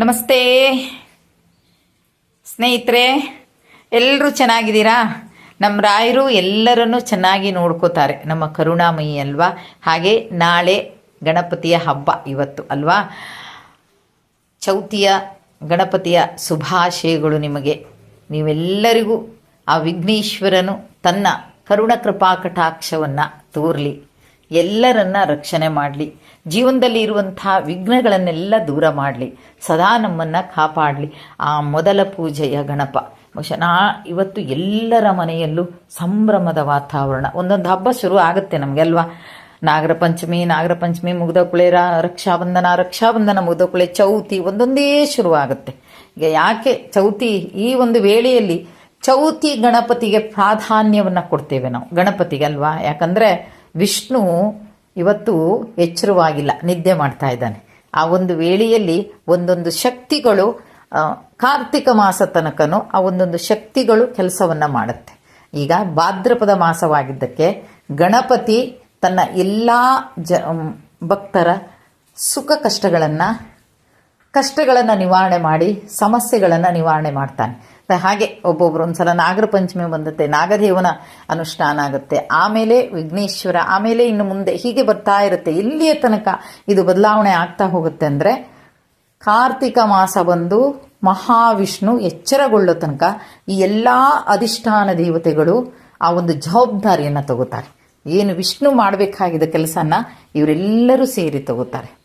ನಮಸ್ತೆ. ಸ್ನೇಹಿತರೆ ಎಲ್ಲರೂ ಚೆನ್ನಾಗಿದ್ದೀರಾ? ನಮ್ಮ ರಾಯರು ಎಲ್ಲರನ್ನೂ ಚೆನ್ನಾಗಿ ನೋಡ್ಕೋತಾರೆ. ನಮ್ಮ ಕರುಣಾಮಯಿ ಅಲ್ವಾ? ಹಾಗೆ ನಾಳೆ ಗಣಪತಿಯ ಹಬ್ಬ ಇವತ್ತು ಅಲ್ವಾ? ಚೌತಿಯ ಗಣಪತಿಯ ಶುಭಾಶಯಗಳು ನಿಮಗೆ. ನೀವೆಲ್ಲರಿಗೂ ಆ ವಿಘ್ನೇಶ್ವರನು ತನ್ನ ಕರುಣ ಕೃಪಾ ಕಟಾಕ್ಷವನ್ನು ತೋರಲಿ. ಎಲ್ಲರನ್ನ ರಕ್ಷಣೆ ಮಾಡಲಿ. ಜೀವನದಲ್ಲಿ ಇರುವಂತಹ ವಿಘ್ನಗಳನ್ನೆಲ್ಲ ದೂರ ಮಾಡಲಿ. ಸದಾ ನಮ್ಮನ್ನು ಕಾಪಾಡಲಿ. ಆ ಮೊದಲ ಪೂಜೆಯ ಗಣಪ. ಬಹುಶಃ ಇವತ್ತು ಎಲ್ಲರ ಮನೆಯಲ್ಲೂ ಸಂಭ್ರಮದ ವಾತಾವರಣ. ಒಂದೊಂದು ಹಬ್ಬ ಶುರು ಆಗುತ್ತೆ ನಮಗೆಲ್ವಾ? ನಾಗರ ಪಂಚಮಿ ನಾಗರ ಪಂಚಮಿ ಮುಗ್ದ ಕುಳೆ ರಕ್ಷಾಬಂಧನ ರಕ್ಷಾಬಂಧನ ಮುಗ್ದ ಕುಳೆ ಚೌತಿ ಒಂದೊಂದೇ ಶುರು ಆಗುತ್ತೆ ಈಗ ಯಾಕೆ ಚೌತಿ? ಈ ಒಂದು ವೇಳೆಯಲ್ಲಿ ಚೌತಿ ಗಣಪತಿಗೆ ಪ್ರಾಧಾನ್ಯವನ್ನು ಕೊಡ್ತೇವೆ ನಾವು. ಗಣಪತಿಗೆ ಅಲ್ವಾ? ಯಾಕಂದರೆ ವಿಷ್ಣು ಇವತ್ತು ಎಚ್ಚರವಾಗಿಲ್ಲ, ನಿದ್ದೆ ಮಾಡ್ತಾ ಇದ್ದಾನೆ. ಆ ಒಂದು ವೇಳೆಯಲ್ಲಿ ಒಂದೊಂದು ಶಕ್ತಿಗಳು ಕಾರ್ತಿಕ ಮಾಸ ಆ ಒಂದೊಂದು ಶಕ್ತಿಗಳು ಕೆಲಸವನ್ನು ಮಾಡುತ್ತೆ. ಈಗ ಭಾದ್ರಪದ ಮಾಸವಾಗಿದ್ದಕ್ಕೆ ಗಣಪತಿ ತನ್ನ ಎಲ್ಲ ಜ ಭಕ್ತರ ಸುಖ ಕಷ್ಟಗಳನ್ನು ಕಷ್ಟಗಳನ್ನು ನಿವಾರಣೆ ಮಾಡಿ ಸಮಸ್ಯೆಗಳನ್ನು ನಿವಾರಣೆ ಮಾಡ್ತಾನೆ. ಹಾಗೆ ಒಬ್ಬೊಬ್ರು ಒಂದ್ಸಲ ನಾಗರ ಪಂಚಮಿ ಬಂದತ್ತೆ, ನಾಗದೇವನ ಅನುಷ್ಠಾನ ಆಗುತ್ತೆ. ಆಮೇಲೆ ವಿಘ್ನೇಶ್ವರ, ಆಮೇಲೆ ಇನ್ನು ಮುಂದೆ ಹೀಗೆ ಬರ್ತಾ ಇರುತ್ತೆ. ಇಲ್ಲಿಯ ತನಕ ಇದು ಬದಲಾವಣೆ ಆಗ್ತಾ ಹೋಗುತ್ತೆ ಅಂದರೆ ಕಾರ್ತಿಕ ಮಾಸ ಬಂದು ಮಹಾವಿಷ್ಣು ಎಚ್ಚರಗೊಳ್ಳೋ ತನಕ ಈ ಎಲ್ಲ ಅಧಿಷ್ಠಾನ ದೇವತೆಗಳು ಆ ಒಂದು ಜವಾಬ್ದಾರಿಯನ್ನು ತಗೋತಾರೆ. ಏನು ವಿಷ್ಣು ಮಾಡಬೇಕಾಗಿದ್ದ ಕೆಲಸನ ಇವರೆಲ್ಲರೂ ಸೇರಿ ತಗೋತಾರೆ.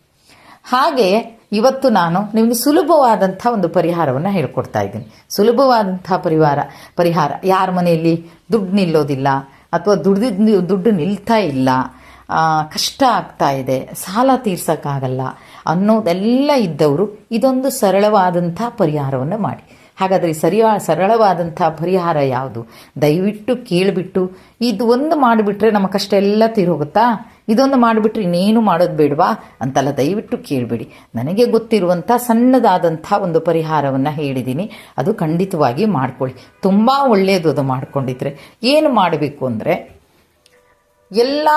ಹಾಗೆ ಇವತ್ತು ನಾನು ನಿಮಗೆ ಸುಲಭವಾದಂಥ ಒಂದು ಪರಿಹಾರವನ್ನು ಹೇಳ್ಕೊಡ್ತಾ ಇದ್ದೀನಿ. ಸುಲಭವಾದಂಥ ಪರಿವಾರ, ಪರಿಹಾರ. ಯಾರ ಮನೆಯಲ್ಲಿ ದುಡ್ಡು ನಿಲ್ಲೋದಿಲ್ಲ ಅಥವಾ ದುಡ್ದಿದ್ದು ದುಡ್ಡು ನಿಲ್ತಾ ಇಲ್ಲ ಕಷ್ಟ ಆಗ್ತಾ ಇದೆ, ಸಾಲ ತೀರ್ಸೋಕ್ಕಾಗಲ್ಲ ಅನ್ನೋದೆಲ್ಲ ಇದ್ದವರು ಇದೊಂದು ಸರಳವಾದಂಥ ಪರಿಹಾರವನ್ನು ಮಾಡಿ. ಹಾಗಾದರೆ ಸರಿಯಾ, ಸರಳವಾದಂಥ ಪರಿಹಾರ ಯಾವುದು? ದಯವಿಟ್ಟು ಕೇಳಿಬಿಟ್ಟು, ಇದು ಒಂದು ಮಾಡಿಬಿಟ್ರೆ ನಮ್ಮ ಕಷ್ಟ ಎಲ್ಲ ತೀರೋಗುತ್ತಾ ಇದೊಂದು ಮಾಡಿಬಿಟ್ರೆ ಇನ್ನೇನು ಮಾಡೋದು ಬೇಡವಾ? ಅಂತೆಲ್ಲ ದಯವಿಟ್ಟು ಕೇಳಬೇಡಿ. ನನಗೆ ಗೊತ್ತಿರುವಂಥ ಸಣ್ಣದಾದಂಥ ಒಂದು ಪರಿಹಾರವನ್ನು ಹೇಳಿದ್ದೀನಿ. ಅದು ಖಂಡಿತವಾಗಿ ಮಾಡ್ಕೊಳ್ಳಿ. ತುಂಬ ಒಳ್ಳೆಯದು ಅದು ಮಾಡ್ಕೊಂಡಿದ್ರೆ. ಏನು ಮಾಡಬೇಕು ಅಂದರೆ ಎಲ್ಲ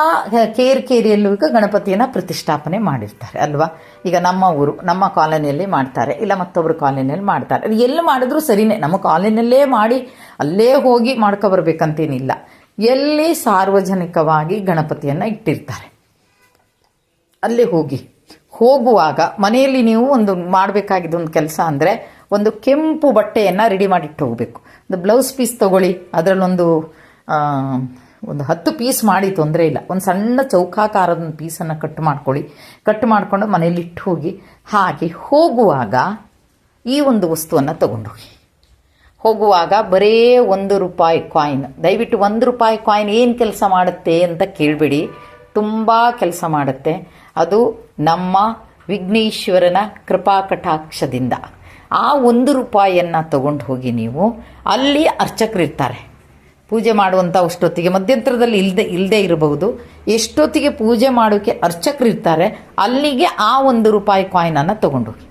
ಕೇರ್ ಕೇರಿಯಲ್ಲೂ ಈಗ ಗಣಪತಿಯನ್ನು ಪ್ರತಿಷ್ಠಾಪನೆ ಮಾಡಿರ್ತಾರೆ, ಅಲ್ವಾ? ಈಗ ನಮ್ಮ ಊರು, ನಮ್ಮ ಕಾಲೋನಿಯಲ್ಲಿ ಮಾಡ್ತಾರೆ, ಇಲ್ಲ ಮತ್ತೊಬ್ಬರು ಕಾಲೋನಿಯಲ್ಲಿ ಮಾಡ್ತಾರೆ. ಅದು ಎಲ್ಲಿ ಮಾಡಿದ್ರೂ ಸರಿನೇ. ನಮ್ಮ ಕಾಲೋನಿಯಲ್ಲೇ ಮಾಡಿ, ಅಲ್ಲೇ ಹೋಗಿ ಮಾಡ್ಕೊಬರ್ಬೇಕಂತೇನಿಲ್ಲ ಎಲ್ಲಿ ಸಾರ್ವಜನಿಕವಾಗಿ ಗಣಪತಿಯನ್ನು ಇಟ್ಟಿರ್ತಾರೆ. ಅಲ್ಲಿ ಹೋಗಿ. ಹೋಗುವಾಗ ಮನೆಯಲ್ಲಿ ನೀವು ಒಂದು ಮಾಡಬೇಕಾಗಿದ್ದ ಒಂದು ಕೆಲಸ ಅಂದರೆ ಒಂದು ಕೆಂಪು ಬಟ್ಟೆಯನ್ನು ರೆಡಿ ಮಾಡಿಟ್ಟು ಹೋಗಬೇಕು. ಒಂದು ಬ್ಲೌಸ್ ಪೀಸ್ ತಗೊಳ್ಳಿ, ಅದರಲ್ಲೊಂದು ಒಂದು ಹತ್ತು ಪೀಸ್ ಮಾಡಿ ತೊಂದರೆ ಇಲ್ಲ. ಒಂದು ಸಣ್ಣ ಚೌಕಾಕಾರದ ಒಂದು ಪೀಸನ್ನು ಕಟ್ ಮಾಡ್ಕೊಳ್ಳಿ. ಕಟ್ ಮಾಡಿಕೊಂಡು ಮನೆಯಲ್ಲಿ ಇಟ್ಟು ಹೋಗಿ. ಹಾಗೆ ಹೋಗುವಾಗ ಈ ಒಂದು ವಸ್ತುವನ್ನು ತಗೊಂಡೋಗಿ ಹೋಗುವಾಗ ಬರೇ ಒಂದು ರೂಪಾಯಿ ಕಾಯಿನ್ ದಯವಿಟ್ಟು ಒಂದು ರೂಪಾಯಿ ಕಾಯಿನ್ ಏನು ಕೆಲಸ ಮಾಡುತ್ತೆ ಅಂತ ಕೇಳಬೇಡಿ. ತುಂಬ ಕೆಲಸ ಮಾಡುತ್ತೆ. ಅದು ನಮ್ಮ ವಿಘ್ನೇಶ್ವರನ ಕೃಪಾ ಕಟಾಕ್ಷದಿಂದ. ಆ ಒಂದು ರೂಪಾಯಿಯನ್ನು ತಗೊಂಡು ಹೋಗಿ ನೀವು ಅಲ್ಲಿ ಅರ್ಚಕರಿರ್ತಾರೆ ಪೂಜೆ ಮಾಡುವಂಥ ಅಷ್ಟೊತ್ತಿಗೆ, ಮಧ್ಯಂತರದಲ್ಲಿ ಇಲ್ಲದೆ ಇಲ್ಲದೆ ಇರಬಹುದು. ಎಷ್ಟೊತ್ತಿಗೆ ಪೂಜೆ ಮಾಡೋಕ್ಕೆ ಅರ್ಚಕರಿರ್ತಾರೆ ಅಲ್ಲಿಗೆ ಆ ಒಂದು ರೂಪಾಯಿ ಕಾಯಿನನ್ನು ತಗೊಂಡೋಗಿ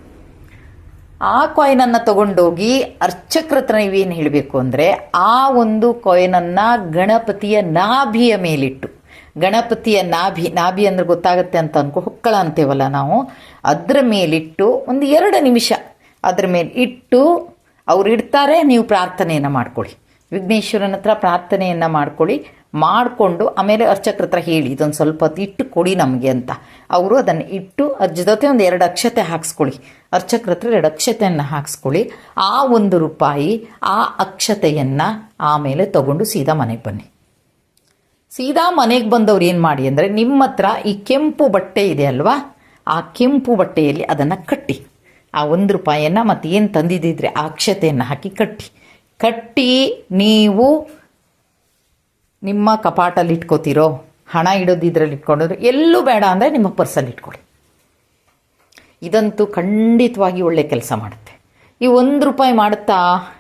ಆ ಕಾಯಿನನ್ನು ತಗೊಂಡೋಗಿ ಅರ್ಚಕ್ರ ಹತ್ರ ನೀವೇನು ಹೇಳಬೇಕು ಅಂದರೆ, ಆ ಒಂದು ಕಾಯಿನನ್ನು ಗಣಪತಿಯ ನಾಭಿಯ ಮೇಲಿಟ್ಟು. ಗಣಪತಿಯ ನಾಭಿ ನಾಭಿ ಅಂದ್ರೆ ಗೊತ್ತಾಗುತ್ತೆ ಅಂತ ಅನ್ಕೋ, ಹೊಕ್ಕಳ ಅಂತೇವಲ್ಲ ನಾವು. ಅದ್ರ ಮೇಲಿಟ್ಟು ಒಂದು ಎರಡು ನಿಮಿಷ ಅದ್ರ ಮೇಲೆ ಇಟ್ಟು ಅವ್ರು ಇಡ್ತಾರೆ, ನೀವು ಪ್ರಾರ್ಥನೆಯನ್ನು ಮಾಡ್ಕೊಳ್ಳಿ. ವಿಘ್ನೇಶ್ವರನ ಹತ್ರ ಪ್ರಾರ್ಥನೆಯನ್ನು ಮಾಡ್ಕೊಳ್ಳಿ. ಮಾಡಿಕೊಂಡು ಆಮೇಲೆ ಅರ್ಚಕ್ರ ಹತ್ರ ಹೇಳಿ, ಇದೊಂದು ಸ್ವಲ್ಪ ಹೊತ್ತು ಇಟ್ಟು ಕೊಡಿ ನಮಗೆ ಅಂತ. ಅವರು ಅದನ್ನು ಇಟ್ಟು ಅದ್ರ ಜೊತೆ ಒಂದು ಎರಡು ಅಕ್ಷತೆ ಹಾಕ್ಸ್ಕೊಳ್ಳಿ. ಅರ್ಚಕ್ರ ಹತ್ರ ಎರಡು ಅಕ್ಷತೆಯನ್ನು ಹಾಕ್ಸ್ಕೊಳ್ಳಿ. ಆ ಒಂದು ರೂಪಾಯಿ, ಆ ಅಕ್ಷತೆಯನ್ನು ಆಮೇಲೆ ತಗೊಂಡು ಸೀದಾ ಮನೆಗೆ ಬನ್ನಿ. ಸೀದಾ ಮನೆಗೆ ಬಂದವ್ರು ಏನು ಮಾಡಿ ಅಂದರೆ, ನಿಮ್ಮ ಹತ್ರ ಈ ಕೆಂಪು ಬಟ್ಟೆ ಇದೆ ಅಲ್ವಾ, ಆ ಕೆಂಪು ಬಟ್ಟೆಯಲ್ಲಿ ಅದನ್ನು ಕಟ್ಟಿ, ಆ ಒಂದು ರೂಪಾಯಿಯನ್ನು ಮತ್ತೇನು ತಂದಿದ್ದಿದ್ರೆ ಆ ಅಕ್ಷತೆಯನ್ನು ಹಾಕಿ ಕಟ್ಟಿ. ಕಟ್ಟಿ ನೀವು ನಿಮ್ಮ ಕಪಾಟಲ್ಲಿ ಇಟ್ಕೋತಿರೋ, ಹಣ ಇಡೋದು ಇದರಲ್ಲಿ ಎಲ್ಲೂ ಬೇಡ ಅಂದರೆ ನಿಮ್ಮ ಪರ್ಸಲ್ಲಿ ಇಟ್ಕೊಳ್ಳಿ. ಇದಂತೂ ಖಂಡಿತವಾಗಿ ಒಳ್ಳೆ ಕೆಲಸ ಮಾಡುತ್ತೆ. ಈ ಒಂದು ರೂಪಾಯಿ ಮಾಡುತ್ತಾ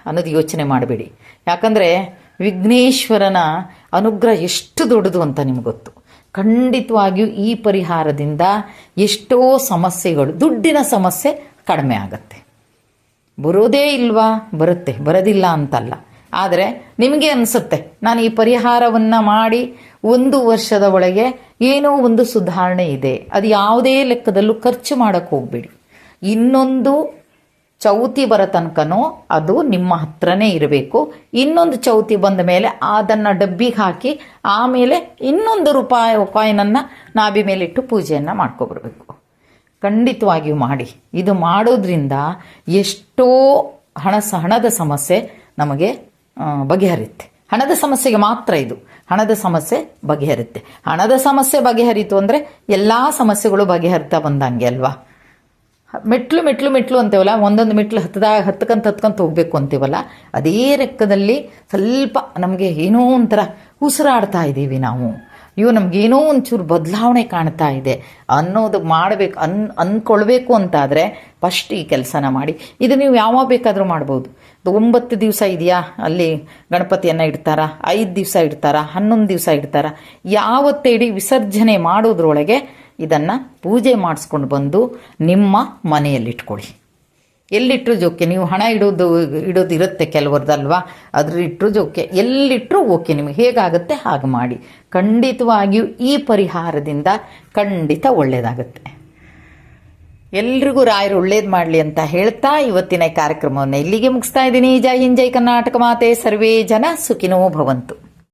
ಅನ್ನೋದು ಯೋಚನೆ ಮಾಡಬೇಡಿ. ಯಾಕಂದರೆ ವಿಘ್ನೇಶ್ವರನ ಅನುಗ್ರಹ ಎಷ್ಟು ದೊಡ್ಡದು ಅಂತ ನಿಮ್ಗೆ ಗೊತ್ತು. ಖಂಡಿತವಾಗಿಯೂ ಈ ಪರಿಹಾರದಿಂದ ಎಷ್ಟೋ ಸಮಸ್ಯೆಗಳು, ದುಡ್ಡಿನ ಸಮಸ್ಯೆ ಕಡಿಮೆ ಆಗುತ್ತೆ. ಬರೋದೇ ಇಲ್ವಾ? ಬರುತ್ತೆ. ಬರೋದಿಲ್ಲ ಅಂತಲ್ಲ. ಆದರೆ ನಿಮಗೆ ಅನಿಸುತ್ತೆ, ನಾನು ಈ ಪರಿಹಾರವನ್ನು ಮಾಡಿ ಒಂದು ವರ್ಷದ ಒಳಗೆ ಏನೋ ಒಂದು ಸುಧಾರಣೆ ಇದೆ, ಅದು ಯಾವುದೇ ಲೆಕ್ಕದಲ್ಲೂ ಖರ್ಚು ಮಾಡೋಕ್ಕೆ ಹೋಗ್ಬೇಡಿ. ಇನ್ನೊಂದು ಚೌತಿ ಬರೋ ತನಕನೂ ಅದು ನಿಮ್ಮ ಹತ್ರನೇ ಇರಬೇಕು, ಇನ್ನೊಂದು ಚೌತಿ ಬಂದ ಮೇಲೆ ಅದನ್ನು ಡಬ್ಬಿಗೆ ಹಾಕಿ ಆಮೇಲೆ ಇನ್ನೊಂದು ರೂಪಾಯಿ ಕಾಯಿನನ್ನು ನಾಭಿ ಮೇಲಿಟ್ಟು ಪೂಜೆಯನ್ನು ಮಾಡ್ಕೊಬರ್ಬೇಕು ಖಂಡಿತವಾಗಿಯೂ ಮಾಡಿ. ಇದು ಮಾಡೋದ್ರಿಂದ ಎಷ್ಟೋ ಹಣ ಹಣದ ಸಮಸ್ಯೆ ನಮಗೆ ಬಗೆಹರಿಯುತ್ತೆ ಹಣದ ಸಮಸ್ಯೆಗೆ ಮಾತ್ರ ಇದು. ಹಣದ ಸಮಸ್ಯೆ ಬಗೆಹರಿಯುತ್ತೆ ಹಣದ ಸಮಸ್ಯೆ ಬಗೆಹರಿತು ಅಂದರೆ ಎಲ್ಲ ಸಮಸ್ಯೆಗಳು ಬಗೆಹರಿತಾ ಬಂದಂಗೆ ಅಲ್ವಾ? ಮೆಟ್ಲು ಮೆಟ್ಲು ಮೆಟ್ಲು ಅಂತೇವಲ್ಲ, ಒಂದೊಂದು ಮೆಟ್ಲು ಹತ್ತದಾಗ ಹತ್ಕಂತ ಹತ್ಕಂತ ಹೋಗ್ಬೇಕು ಅಂತೀವಲ್ಲ, ಅದೇ ರೆಕ್ಕದಲ್ಲಿ ಸ್ವಲ್ಪ ನಮಗೆ ಏನೋ ಒಂಥರ ಉಸಿರಾಡ್ತಾ ಇದ್ದೀವಿ ನಾವು. ಇವು ನಮಗೇನೋ ಒಂಚೂರು ಬದಲಾವಣೆ ಕಾಣ್ತಾ ಇದೆ. ಅನ್ನೋದು ಮಾಡಬೇಕು, ಅನ್ ಅಂದ್ಕೊಳ್ಬೇಕು ಅಂತಾದರೆ ಫಸ್ಟ್ ಈ ಕೆಲಸನ ಮಾಡಿ. ಇದು ನೀವು ಯಾವಾಗ ಬೇಕಾದರೂ ಮಾಡ್ಬೋದು. ಒಂಬತ್ತು ದಿವಸ ಇದೆಯಾ? ಅಲ್ಲಿ ಗಣಪತಿಯನ್ನು ಇಡ್ತಾರ? ಐದು ದಿವಸ ಇಡ್ತಾರ? ಹನ್ನೊಂದು ದಿವಸ ಇಡ್ತಾರ? ಯಾವತ್ತೇ ಇಡೀ ವಿಸರ್ಜನೆ ಮಾಡೋದ್ರೊಳಗೆ ಇದನ್ನು ಪೂಜೆ ಮಾಡಿಸ್ಕೊಂಡು ಬಂದು ನಿಮ್ಮ ಮನೆಯಲ್ಲಿಟ್ಕೊಳ್ಳಿ. ಎಲ್ಲಿಟ್ಟರು ಜೋಕೆ? ನೀವು ಹಣ ಇಡೋದು ಇಡೋದು ಇರುತ್ತೆ ಕೆಲವ್ರದ್ದಲ್ವಾ ಅದ್ರ ಇಟ್ಟರು ಜೋಕೆ. ಎಲ್ಲಿಟ್ಟರು ಓಕೆ ನಿಮಗೆ? ಹೇಗಾಗುತ್ತೆ? ಹಾಗೆ ಮಾಡಿ. ಖಂಡಿತವಾಗಿಯೂ ಈ ಪರಿಹಾರದಿಂದ ಖಂಡಿತ ಒಳ್ಳೆಯದಾಗುತ್ತೆ ಎಲ್ರಿಗೂ ರಾಯರು ಒಳ್ಳೇದು ಮಾಡಲಿ ಅಂತ ಹೇಳ್ತಾ ಇವತ್ತಿನ ಕಾರ್ಯಕ್ರಮವನ್ನು ಇಲ್ಲಿಗೆ ಮುಗಿಸ್ತಾ ಇದ್ದೀನಿ. ಜೈ ಹಿಂಜೈ ಕರ್ನಾಟಕ ಮಾತೆ. ಸರ್ವೇ ಜನ ಸುಖಿನೋ ಭವಂತು.